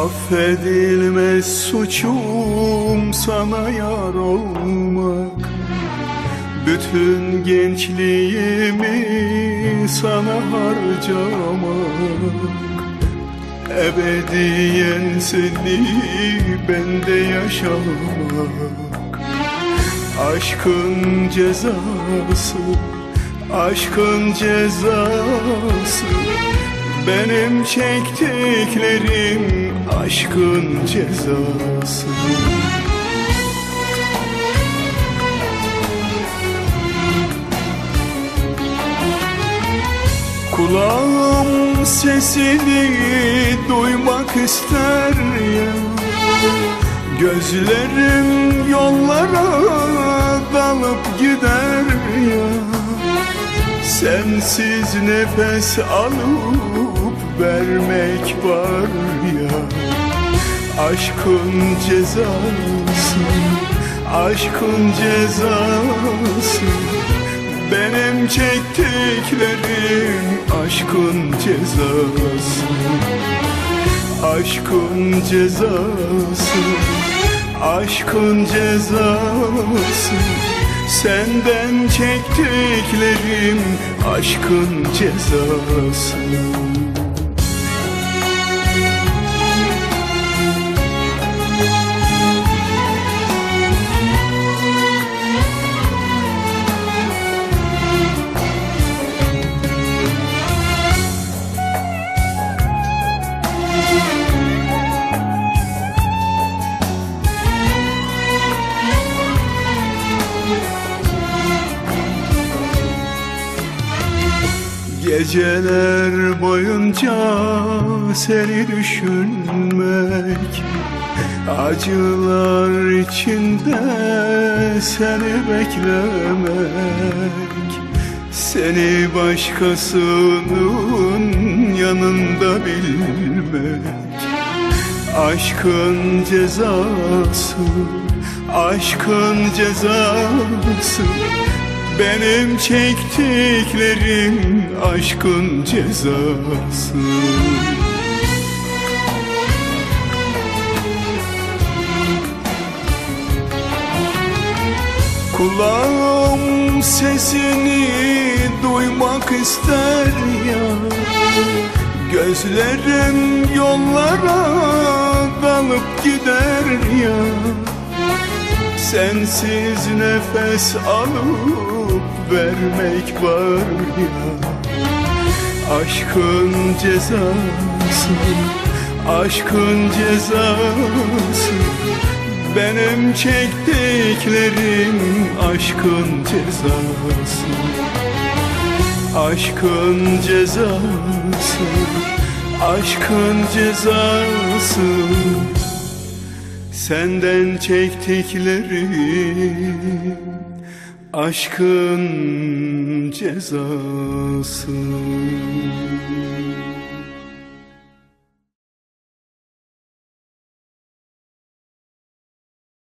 Affedilmez suçum sana yar olmak. Bütün gençliğimi sana harcamak. Ebediyen seni bende yaşamak. Aşkın cezası, aşkın cezası Benim çektiklerim aşkın cezası. Kulağım sesini duymak ister ya. Gözlerim yollara dalıp gider ya Sensiz nefes alıp vermek var ya. Aşkın cezası, aşkın cezası. Benim çektiklerim aşkın cezası. Aşkın cezası, aşkın cezası Senden çektiklerim aşkın cezası Geceler boyunca seni düşünmek Acılar içinde seni beklemek. Seni başkasının yanında bilmek. Aşkın cezası, aşkın cezası benim çektiklerim aşkın cezası. Kulağım sesini duymak ister ya. Gözlerim yollara dalıp gider ya Sensiz nefes alıp vermek var ya. Aşkın cezası, aşkın cezası. Benim çektiklerim aşkın cezası. Aşkın cezası, aşkın cezası Senden çektiklerim aşkın cezası